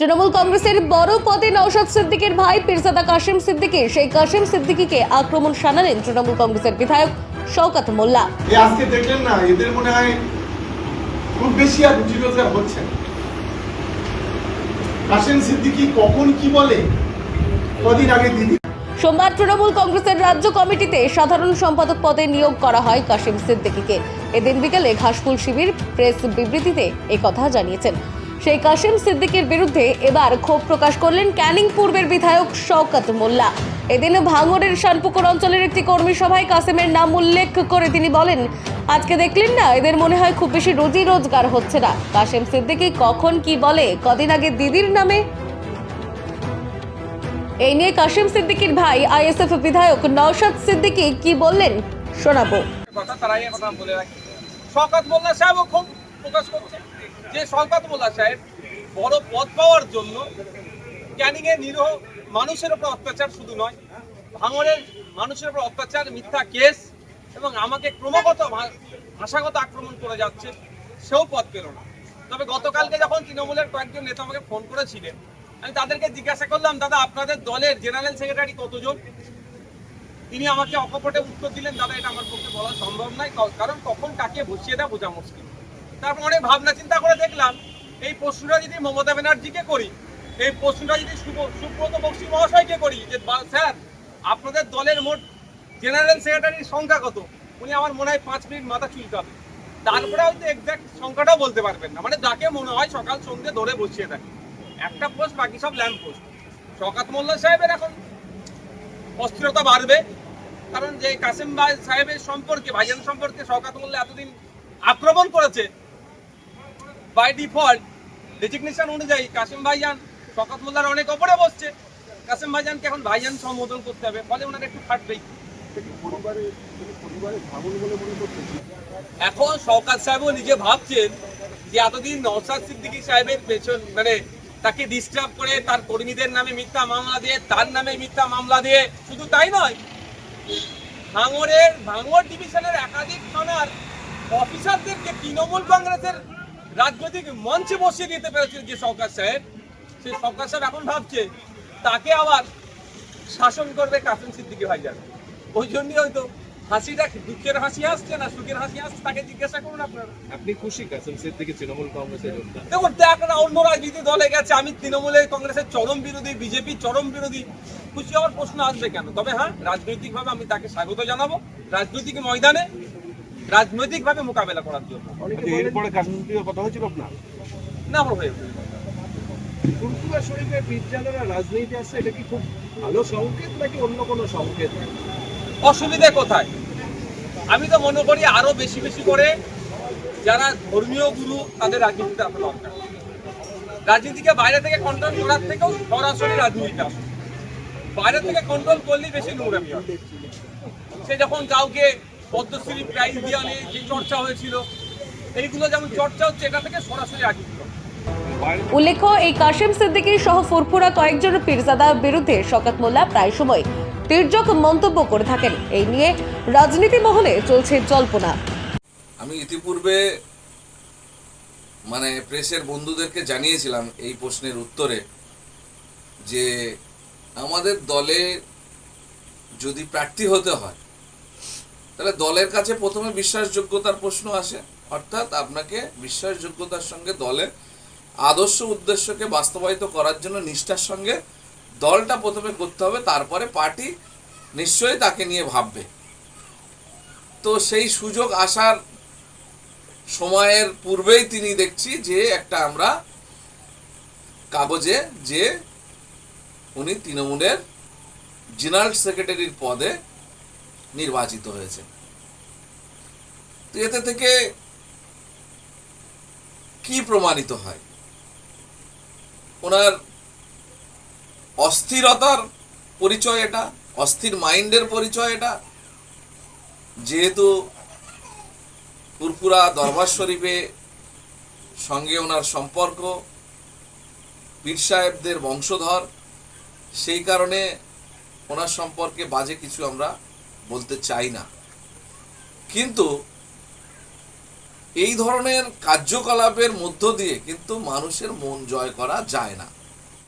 তৃণমূল কংগ্রেসের বড় পদে নওশাদ সিদ্দিকের ভাই পীরজাদা কাশিম সিদ্দিকী। সেই কাশিম সিদ্দিকীকে আক্রমণ শানালেন তৃণমূল কংগ্রেসের বিধায়ক শওকাত মোল্লা। আজকে দেখলেন না এদের মনে হয় খুব বেশি আর রুচি হচ্ছে। কাশেম সিদ্দিকি কখন কি বলে কদিন আগে দিদি। সোমবার তৃণমূল কংগ্রেসের রাজ্য কমিটিতে সাধারণ সম্পাদক পদে নিয়োগ করা হয় কাশিম সিদ্দিকীকে। এদিন বিকেলে ঘাসফুল শিবির প্রেস বিবৃতিতে কথা জানিয়েছেন। সেই কাশিম সিদ্দিকীর বিরুদ্ধে এবার ক্ষোভ প্রকাশ করলেন ক্যানিং পূর্বের বিধায়ক শওকত মোল্লা। এদিন ভাঙড়ের শানপুকুর অঞ্চলের একটি কর্মী সভায় কাসিমের নাম উল্লেখ করে তিনি বলেন, আজকে দেখলেন না, এদের মনে হয় খুব বেশি রুজি রোজগার হচ্ছে না। কাশিম সিদ্দিকী কখন কি বলে, কদিন আগে দিদির নামে? এই নিয়ে কাশিম সিদ্দিকীর ভাই, আইএসএফ বিধায়ক নওশাদ সিদ্দিকী কি বললেন? শোনাবো। কথা তার আগে কথা বলে রাখি। শওকত মোল্লা সাহেবও খুব যে শওকত মোল্লা সাহেব বড় পদ পাওয়ার জন্য ক্যানিং এর নিরীহ মানুষের উপর অত্যাচার শুধু নয় ভাঙড়ের মানুষের উপর অত্যাচার, মিথ্যা কেস এবং আমাকে ক্রমাগত ভাষাগত আক্রমণ করে যাচ্ছে, সেও পদ পেল না। তবে গতকালকে যখন তৃণমূলের কয়েকজন নেতা আমাকে ফোন করেছিলেন, আমি তাদেরকে জিজ্ঞাসা করলাম, দাদা, আপনাদের দলের জেনারেল সেক্রেটারি কতজন? তিনি আমাকে অকপটে উত্তর দিলেন, দাদা, এটা আমার পক্ষে বলা সম্ভব নয় কারণ কখন কাকে বসিয়ে দেওয়া বোঝা মুশকিল। তারপর অনেক ভাবনা চিন্তা করে দেখলাম, এই প্রশ্নটা যদি মমতা ব্যানার্জিকে করি, এই প্রশ্নটা যদি সুব- সুব্রত বক্সি মহাশয়কে করি, যে স্যার, আপনাদের দলের মোট জেনারেল সেক্রেটারির সংখ্যা কত? উনি আমার মনে হয় পাঁচ মিনিট মাথা চুলকাবে। তারপরে হয়তো এক্সাক্ট সংখ্যাটাও বলতে পারবেন না। মানে যাকে মনে হয় সকাল সন্ধ্যে ধরে বসিয়ে থাকে। একটা পোস্ট বাকি সব ল্যাম্প পোস্ট শকাত মোল্লা সাহেবের এখন অস্থিরতা বাড়বে। কারণ যে কাসিম ভাই সাহেবের সম্পর্কে, ভাইজান সম্পর্কে শওকাত মোল্লা এতদিন আক্রমণ করেছে বাই ডিফল্ট ডেজিগনেশন অনুযায়ী কাসিম ভাইজান শওকাত মোল্লার অনেক ওপরে বসছে। কাসিম ভাইজানকে এখন ভাইজান সম্বোধন করতে হবে, ফলে ওনার একটু ফাটবেই। এখন শওকাত সাহেবও নিজে ভাবছেন যে এতদিন নওশাদ সিদ্দিকী সাহেবের পেছন মানে তাকে ডিস্টার্ব করে তার কর্মীদের নামে মিথ্যা মামলা দিয়ে, তার নামে মিথ্যা মামলা দিয়ে, শুধু তাই নয়, ভাঙড়ের, ভাঙড় ডিভিশনের একাধিক থানার অফিসারদেরকে তৃণমূল কংগ্রেসের রাজনৈতিক মঞ্চে বসিয়ে দিতে পেরেছিল যে সরকার সাহেব সেই সরকার সাহেব এখন ভাবছে তাকে আবার শাসন করবে কাসিম সিদ্দিকী ভাইজান। ওই জন্যই হয়তো হাসিটা দুঃখের হাসি আসছে না সুখের হাসি আসছে তাকে জিজ্ঞাসা করুন আপনারা। আপনি খুশি কাসেম সিদ্দিকী তৃণমূল কংগ্রেসের দেখুন একটা অন্য রাজনীতি দলে গেছে আমি তৃণমূলের কংগ্রেসের চরম বিরোধী বিজেপি চরম বিরোধী খুশি হওয়ার প্রশ্ন আসবে কেন? তবে হ্যাঁ রাজনৈতিকভাবে আমি তাকে স্বাগত জানাব। রাজনৈতিক ময়দানে রাজনৈতিকভাবে মোকাবেলা করার জন্য। আচ্ছা, এরপরে কাশ্মীর কথা হয়েছিল আপনার? না আমার হয়ে। ফুরফুরা রাজনীতি এটা কি খুব ভালো সংকেত নাকি অন্য কোনো সংকেত? অসুবিধে কোথায়? আমি তো মনে করি আরও বেশি বেশি করে যারা ধর্মীয় গুরু তাদের রাজনীতিতে আসা দরকার। রাজনীতিকে বাইরে থেকে কন্ট্রোল করার থেকেও সরাসরি রাজনীতিতে আসে। বাইরে থেকে কন্ট্রোল করলেই বেশি নোংরামি হবে সে যখন কাউকে পদ্মশ্রী প্রাইজ দিয়ে নিয়ে যে চর্চা হয়েছিল এইগুলো যেমন চর্চা হচ্ছে এটা থেকে সরাসরি হবে। উল্লেখ্য এই কাশিম সিদ্দিকী সহ ফুরফুরা কয়েকজন পীরজাদার বিরুদ্ধে শকাত মোল্লা প্রায় সময় তীর্যক মন্তব্য করে থাকেন এই নিয়ে রাজনীতি মহলে চলছে জল্পনা আমি ইতিপূর্বে মানে প্রেসের বন্ধুদেরকে জানিয়েছিলাম এই প্রশ্নের উত্তরে যে আমাদের দলে যদি প্রার্থী হতে হয় তাহলে দলের কাছে প্রথমে বিশ্বাসযোগ্যতার প্রশ্ন আসে। অর্থাৎ আপনাকে বিশ্বাসযোগ্যতার সঙ্গে দলের আদর্শ উদ্দেশ্যকে বাস্তবায়িত করার জন্য নিষ্ঠার সঙ্গে দলটা প্রথমে করতে হবে, তারপরে পার্টি নিশ্চয়ই তাকে নিয়ে ভাববে। তো সেই সুযোগ আসার সময়ের পূর্বেই তিনি দেখছি যে একটা আমরা কাগজে যে উনি তৃণমূলের জেনারেল সেক্রেটারির পদে নির্বাচিত হয়েছে। তো এতে থেকে কি প্রমাণিত হয়? ওনার অস্থিরতার পরিচয় এটা, অস্থির মাইন্ডের পরিচয় এটা। যেহেতু পুরপুরা দরবার শরীফে সঙ্গে ওনার সম্পর্ক, পীর সাহেবদের বংশধর, সেই কারণে ওনার সম্পর্কে বাজে কিছু আমরা বলতে চাই না। কিন্তু এই ধরনের কার্যকলাপের মধ্য দিয়ে কিন্তু মানুষের মন জয় করা যায় না।